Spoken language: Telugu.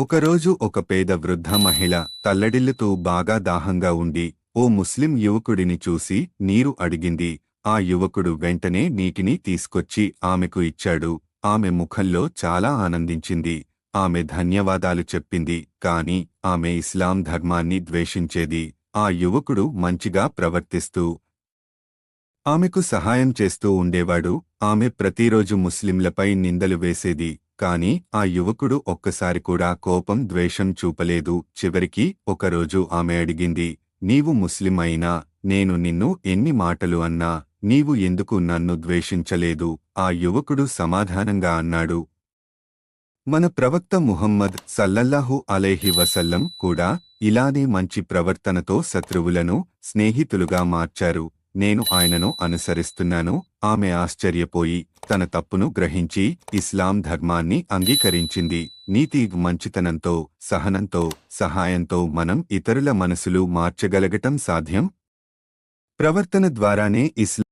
ఒకరోజు ఒక పేద వృద్ధ మహిళ తల్లడిల్లుతూ బాగా దాహంగా ఉండి ఓ ముస్లిం యువకుడిని చూసి నీరు అడిగింది. ఆ యువకుడు వెంటనే నీటిని తీసుకొచ్చి ఆమెకు ఇచ్చాడు. ఆమె ముఖంలో చాలా ఆనందించింది. ఆమె ధన్యవాదాలు చెప్పింది. కాని ఆమె ఇస్లాం ధర్మాన్ని ద్వేషించేది. ఆ యువకుడు మంచిగా ప్రవర్తిస్తూ ఆమెకు సహాయం చేస్తూ ఉండేవాడు. ఆమె ప్రతిరోజు ముస్లింలపై నిందలు వేసేది. కాని ఆ యువకుడు ఒక్కసారి కూడా కోపం ద్వేషం చూపలేదు. చివరికి ఒకరోజు ఆమె అడిగింది నీవు ముస్లిం అయినా నేను నిన్ను ఎన్ని మాటలు అన్నా నీవు ఎందుకు నన్ను ద్వేషించలేదు? ఆ యువకుడు సమాధానంగా అన్నాడు మన ప్రవక్త ముహమ్మద్ సల్లల్లాహు అలైహి వసల్లం కూడా ఇలానే మంచి ప్రవర్తనతో శత్రువులను స్నేహితులుగా మార్చారు. నేను ఆయనను అనుసరిస్తున్నాను. ఆమె ఆశ్చర్యపోయి తన తప్పును గ్రహించి ఇస్లాం ధర్మాన్ని అంగీకరించింది. నీతి మంచితనంతో సహనంతో సహాయంతో మనం ఇతరుల మనసులు మార్చగలగటం సాధ్యం? ప్రవర్తన ద్వారానే ఇస్లాం